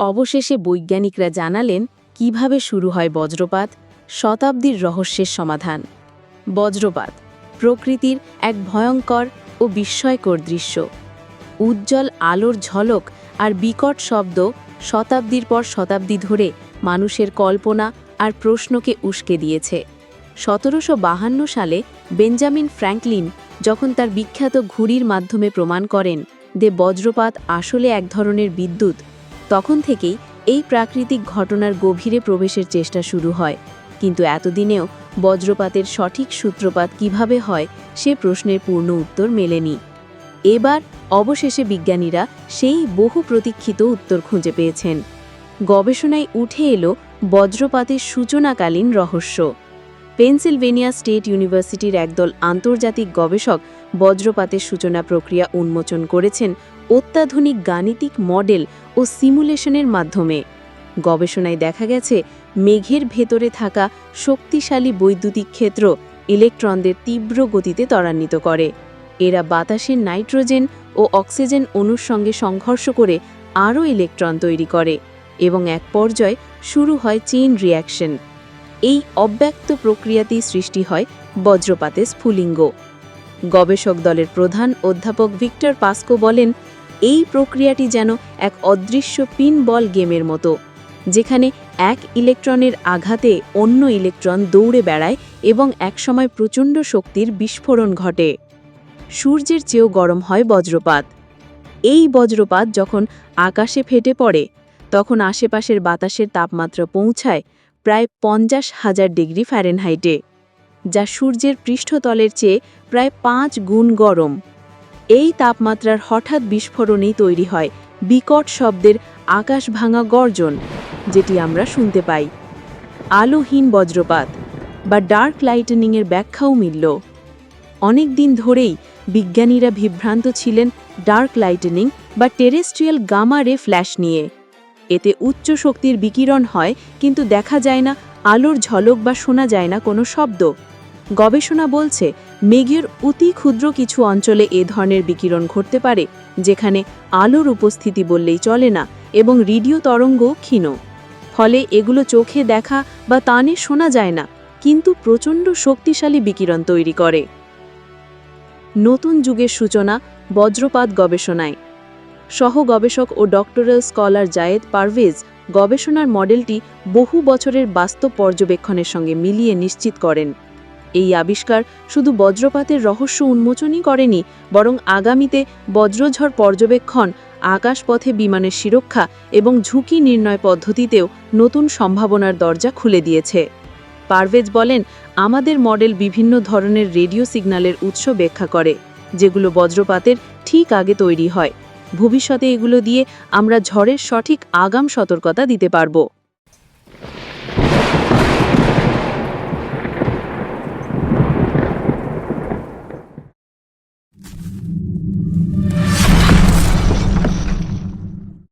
অবশেষে বৈজ্ঞানিকরা জানালেন, কীভাবে শুরু হয় বজ্রপাত? শতাব্দীর রহস্যের সমাধান। বজ্রপাত, প্রকৃতির এক ভয়ঙ্কর ও বিস্ময়কর দৃশ্য। উজ্জ্বল আলোর ঝলক আর বিকট শব্দ শতাব্দীর পর শতাব্দী ধরে মানুষের কল্পনা আর প্রশ্নকে উস্কে দিয়েছে। সতেরোশো সালে বেঞ্জামিন ফ্র্যাঙ্কলিন যখন তার বিখ্যাত ঘুড়ির মাধ্যমে প্রমাণ করেন যে বজ্রপাত আসলে এক ধরনের বিদ্যুৎ তখন থেকেই এই প্রাকৃতিক ঘটনার গভীরে প্রবেশের চেষ্টা শুরু হয়। কিন্তু এতদিনেও বজ্রপাতের সঠিক সূত্রপাত কীভাবে হয়, সে প্রশ্নের পূর্ণ উত্তর মেলেনি। এবার অবশেষে বিজ্ঞানীরা সেই বহু প্রতীক্ষিত উত্তর খুঁজে পেয়েছেন। গবেষণায় উঠে এলো বজ্রপাতের সূচনাকালীন রহস্য। পেনসিলভেনিয়া স্টেট ইউনিভার্সিটির একদল আন্তর্জাতিক গবেষক বজ্রপাতের সূচনা প্রক্রিয়া উন্মোচন করেছেন অত্যাধুনিক গাণিতিক মডেল ও সিমুলেশনের মাধ্যমে। গবেষণায় দেখা গেছে, মেঘের ভেতরে থাকা শক্তিশালী বৈদ্যুতিক ক্ষেত্র ইলেকট্রনদের তীব্র গতিতে ত্বরান্বিত করে। এরা বাতাসের নাইট্রোজেন ও অক্সিজেন অণুর সঙ্গে সংঘর্ষ করে আরও ইলেকট্রন তৈরি করে এবং এক পর্যায়ে শুরু হয় চেইন রিয়াকশন এই অব্যক্ত প্রক্রিয়াতেই সৃষ্টি হয় বজ্রপাতে স্ফুলিঙ্গ। গবেষক দলের প্রধান অধ্যাপক ভিক্টর পাস্কো বলেন, এই প্রক্রিয়াটি যেন এক অদৃশ্য পিন বল গেমের মতো, যেখানে এক ইলেকট্রনের আঘাতে অন্য ইলেকট্রন দৌড়ে বেড়ায় এবং একসময় প্রচণ্ড শক্তির বিস্ফোরণ ঘটে। সূর্যের চেয়েও গরম হয় বজ্রপাত। এই বজ্রপাত যখন আকাশে ফেটে পড়ে, তখন আশেপাশের বাতাসের তাপমাত্রা পৌঁছায় প্রায় পঞ্চাশ হাজার ডিগ্রি ফ্যারেনহাইটে যা সূর্যের পৃষ্ঠতলের চেয়ে প্রায় পাঁচ গুণ গরম। এই তাপমাত্রার হঠাৎ বিস্ফোরণেই তৈরি হয় বিকট শব্দের আকাশ ভাঙা গর্জন, যেটি আমরা শুনতে পাই। আলোহীন বজ্রপাত বা ডার্ক লাইটেনিংয়ের ব্যাখ্যাও মিলল। অনেক দিন ধরেই বিজ্ঞানীরা বিভ্রান্ত ছিলেন ডার্ক লাইটেনিং বা টেরেস্ট্রিয়াল গামা রে ফ্ল্যাশ নিয়ে। এতে উচ্চ শক্তির বিকিরণ হয়, কিন্তু দেখা যায় না, আলোর ঝলক বা শোনা যায় না কোনো শব্দ। গবেষণা বলছে, মেঘের অতি ক্ষুদ্র কিছু অঞ্চলে এ ধরনের বিকিরণ ঘটতে পারে, যেখানে আলোর উপস্থিতি বললেই চলে না, এবং রেডিও তরঙ্গও ক্ষীণ। ফলে এগুলো চোখে দেখা বা তানে শোনা যায় না, কিন্তু প্রচণ্ড শক্তিশালী বিকিরণ তৈরি করে। নতুন যুগের সূচনা বজ্রপাত গবেষণায়। সহ গবেষক ও ডক্টরাল স্কলার জায়েদ পারভেজ গবেষণার মডেলটি বহু বছরের বাস্তব পর্যবেক্ষণের সঙ্গে মিলিয়ে নিশ্চিত করেন। এই আবিষ্কার শুধু বজ্রপাতের রহস্য উন্মোচনই করেনি, বরং আগামীতে বজ্রঝড় পর্যবেক্ষণ, আকাশপথে বিমানের সুরক্ষা এবং ঝুঁকি নির্ণয় পদ্ধতিতেও নতুন সম্ভাবনার দরজা খুলে দিয়েছে। পারভেজ বলেন, আমাদের মডেল বিভিন্ন ধরনের রেডিও সিগন্যালের উৎস ব্যাখ্যা করে, যেগুলো বজ্রপাতের ঠিক আগে তৈরি হয়। ভবিষ্যতে এগুলো দিয়ে আমরা ঝড়ের সঠিক আগাম সতর্কতা দিতে পারব।